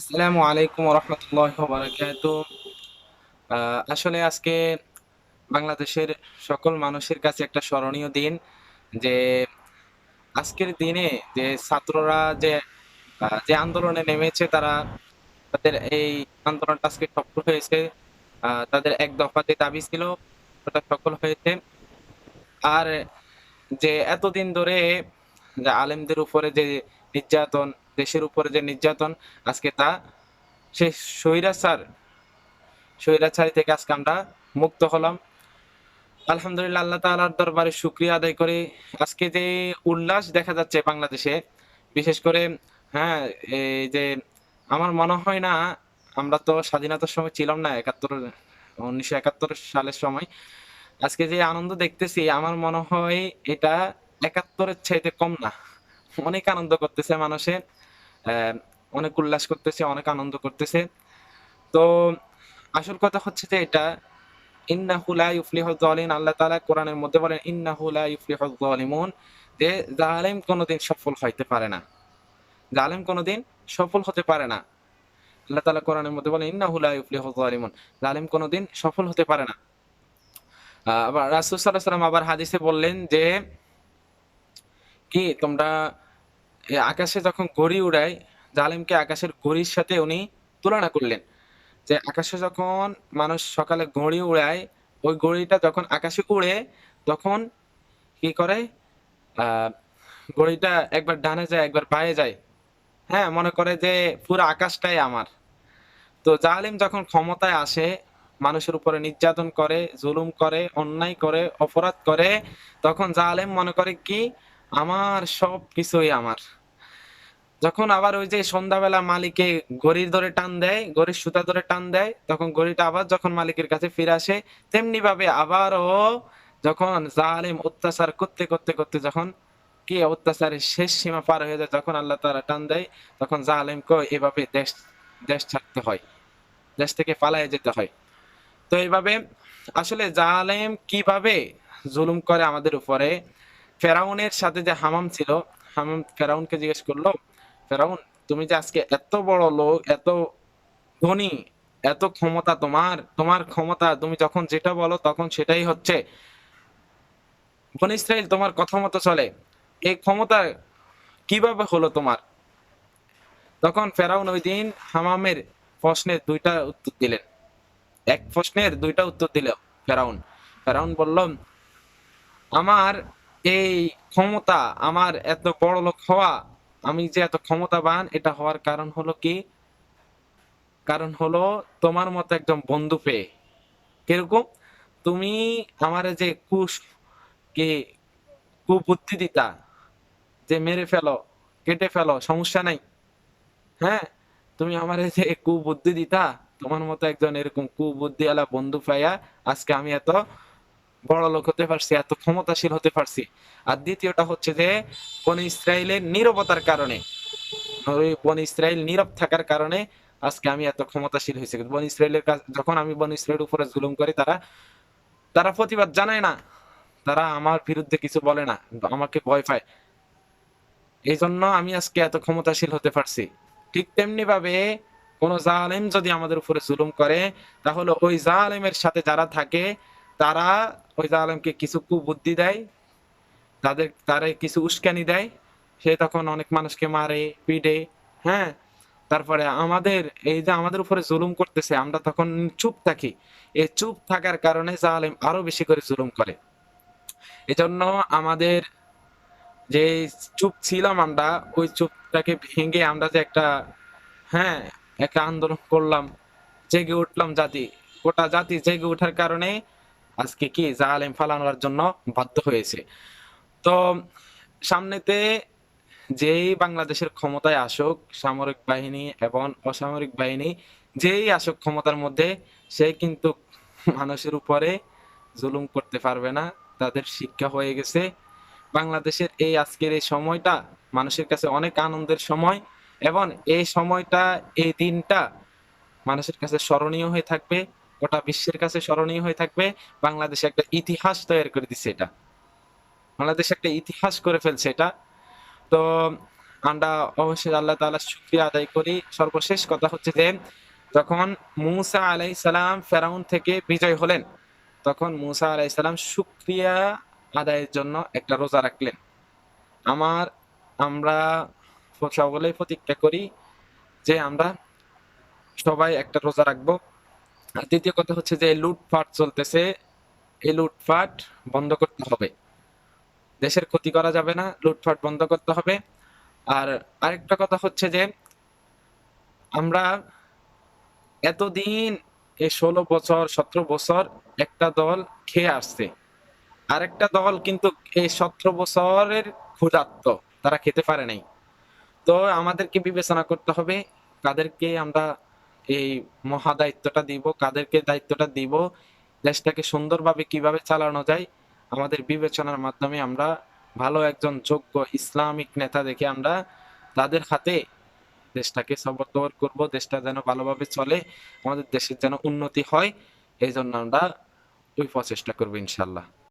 আসসালামু আলাইকুম রহমতুল্লাহ বারাকাত আসলে আজকে বাংলাদেশের সকল মানুষের কাছে একটা স্মরণীয় দিন, যে আজকের দিনে যে ছাত্ররা যে যে আন্দোলনে নেমেছে, তারা তাদের এই আন্দোলনটা আজকে সফল হয়েছে। তাদের এক দফাতে দাবি ছিল, ওটা সফল হয়েছে। আর যে এতদিন ধরে যে আলেমদের উপরে যে নির্যাতন দেশের উপরে যে নির্যাতন আজকে তা সেই স্বৈরাচার স্বৈরাচারী থেকে আজকে আমরা মুক্ত হলাম। আলহামদুলিল্লাহ আল্লাহ তাআলার দরবারে শুকরিয়া আদায় করে। আজকে যে উল্লাস দেখা যাচ্ছে বাংলাদেশে বিশেষ করে হ্যাঁ এই যে আমার মনে হয় না আমরা তো স্বাধীনতার সময় ছিলাম না একাত্তর উনিশশো একাত্তর সালের সময়। আজকে যে আনন্দ দেখতেছি আমার মনে হয় এটা একাত্তরের চাইতে কম না। অনেক আনন্দ করতেছে মানুষে। আহ, অনেক উল্লাস করতেছে, অনেক আনন্দ করতেছে। তো আসল কথা হচ্ছে যে এটা জালিম আল্লাহ তাআলা কোরআনের মধ্যে বলেন জালিমুন যে জালেম কোনোদিন সফল হইতে পারে না। জালেম কোনোদিন সফল হতে পারে না। আল্লাহ তাআলা কোরআনের মধ্যে বলেন, ইন্নাহু লা ইউফলিহুজ জালিমুন জালেম কোনোদিন সফল হতে পারে না। আবার রাসূল আলাইহি সাল্লাম আবার হাদিসে বললেন যে, কি তোমরা আকাশে যখন ঘড়ি উড়ায়, জালেমকে আকাশের ঘড়ির সাথে উনি তুলনা করলেন। যে আকাশে যখন মানুষ সকালে ঘড়ি উড়ায়, ওই ঘড়িটা যখন আকাশে উড়ে, তখন কি করে? ঘড়িটা একবার ডানে যায়, একবার পায়ে যায়। হ্যাঁ মনে করে যে পুরো আকাশটাই আমার। তো জালিম যখন ক্ষমতায় আসে, মানুষের উপরে নির্যাতন করে, জুলুম করে, অন্যায় করে, অপরাধ করে, তখন জালেম মনে করে কি? আমার সব কিছুই আমার। যখন আবার ওই যে সন্ধ্যাবেলা মালিকে ঘড়ির ধরে টান দেয়, ঘড়ির সুতা ধরে টান দেয়, তখন ঘড়িটা আবার যখন মালিকের কাছে ফিরে আসে তেমনি ভাবে আবারও যখন জালেম অত্যাচার করতে করতে করতে যখন কি অত্যাচারের শেষ সীমা পার হয়ে যায় যখন আল্লাহ তাআলা টান দেয়, তখন জালেমকে এভাবে দেশ দেশ ছাড়তে হয়, দেশ থেকে পালায়ে যেতে হয়। তো এইভাবে আসলে জালেম কীভাবে জুলুম করে আমাদের উপরে? ফেরাউনের সাথে যে হামাম ছিল, হামাম ফেরাউনকে জিজ্ঞেস করল ফেরাউন, তুমি যে আজকে এত বড় লোক, এত ধনী, এত ক্ষমতা তোমার তোমার ক্ষমতা তুমি যখন যেটা বলো তখন সেটাই হচ্ছে। বনি ইসরাইল, তোমার কথা মতো চলে। এই ক্ষমতা কীভাবে হলো তোমার? তখন ফেরাউন ওই দিন হামামের প্রশ্নের দুইটা উত্তর দিলেন। এক প্রশ্নের দুইটা উত্তর দিল ফেরাউন। ফেরাউন বলল, আমার এই ক্ষমতা, আমার এত বড় লোক হওয়া আমি যে এত ক্ষমতাবান, এটা হওয়ার কারণ হলো কি? কারণ হলো তোমার মতো একজন বন্ধু পেয়ে। কীরকম? তুমি আমার যে কুশ, কি, কুবুদ্ধি দিতা, যে মেরে ফেলো, কেটে ফেলো, সমস্যা নাই। হ্যাঁ? তুমি আমার যে কুবুদ্ধি দিতা, তোমার মতো একজন এরকম কুবুদ্ধি আলা বন্ধু পাইয়া আজকে আমি এত বড় লোক হতে পারছি এত ক্ষমতাশীল হতে পারছি। আর দ্বিতীয়টা হচ্ছে যে, বন ইসরায়েলের নীরবতার কারণে। বন ইসরায়েল নীরব থাকার কারণে আজকে আমি এত ক্ষমতাশীল হয়েছে। বন ইসরায়েলের কাছ যখন আমি বন ইসরায়েলের উপরে জুলুম করি, তারা তারা প্রতিবাদ জানায় না। তারা আমার বিরুদ্ধে কিছু বলে না আমাকে ভয় পায়। এই জন্য আমি আজকে এত ক্ষমতাশীল হতে পারছি। ঠিক তেমনি ভাবে কোন জালেম যদি আমাদের উপরে জুলুম করে, তাহলে ওই জালেমের সাথে যারা থাকে তারা ওই জালেমকে কিছু কুবুদ্ধি দেয়, তাদের তারা কিছু উস্কানি দেয়। সে তখন অনেক মানুষকে মারে, পিটে হ্যাঁ? তারপরে আমাদের, এই যে আমাদের উপরে জুলুম করতেছে, আমরা তখন চুপ থাকি। এই চুপ থাকার কারণে জালেম আরও বেশি করে জুলুম করে। এজন্য আমাদের যে চুপ ছিলাম আমরা, ওই চুপটাকে ভেঙে আমরা যে একটা হ্যাঁ একটা আন্দোলন করলাম, জেগে উঠলাম জাতি, গোটা জাতি জেগে ওঠার কারণে আজকে কি জালেম ফালানোর জন্য বাধ্য হয়েছে? তো সামনেতে যেই বাংলাদেশের ক্ষমতায় আসুক, সামরিক বাহিনী এবং অসামরিক বাহিনী, যেই আসুক ক্ষমতার মধ্যে, সে কিন্তু মানুষের উপরে জুলুম করতে পারবে না, তাদের শিক্ষা হয়ে গেছে। বাংলাদেশের এই আজকের এই সময়টা মানুষের কাছে অনেক আনন্দের সময় এবং এই সময়টা, এই দিনটা মানুষের কাছে স্মরণীয় হয়ে থাকবে। গোটা বিশ্বের কাছে স্মরণীয় হয়ে থাকবে। বাংলাদেশ একটা ইতিহাস তৈরি করে দিছে এটা। বাংলাদেশ একটা ইতিহাস করে ফেলছে এটা। তো আমরা অবশ্যই আল্লাহ তাআলার শুকরিয়া আদায় করি। সর্বশেষ কথা হচ্ছে যে, যখন মুসা আলাইহিস সালাম ফেরাউন থেকে বিজয় হলেন, তখন মুসা আলাইহিস সালাম শুকরিয়া আদায়ের জন্য একটা রোজা রাখলেন। আমার, আমরা সকলেই প্রতিজ্ঞা করি যে আমরা সবাই একটা রোজা রাখব। আর দ্বিতীয় কথা হচ্ছে যে লুটপাট চলতেছে, এই লুটপাট বন্ধ করতে হবে। দেশের ক্ষতি করা যাবে না, লুটপাট বন্ধ করতে হবে। আর আরেকটা কথা হচ্ছে যে আমরা এতদিন এই ষোলো বছর, সতেরো বছর একটা দল খেয়ে আসছে। আরেকটা দল কিন্তু এই সতেরো বছরের ক্ষুধার্ত, তারা খেতে পারে নাই। তো আমাদেরকে বিবেচনা করতে হবে, তাদেরকে আমরা এই মহা দায়িত্বটা দিব, কাদেরকে দায়িত্বটা দিব, দেশটাকে সুন্দরভাবে কীভাবে চালানো যায়, আমাদের বিবেচনার মাধ্যমে আমরা ভালো একজন যোগ্য ইসলামিক নেতা দেখে আমরা তাদের হাতে দেশটাকে সবর্তবর করব, দেশটা যেন ভালোভাবে চলে, আমাদের দেশের যেন উন্নতি হয়, এই জন্য আমরা ওই প্রচেষ্টা করব ইনশাল্লাহ।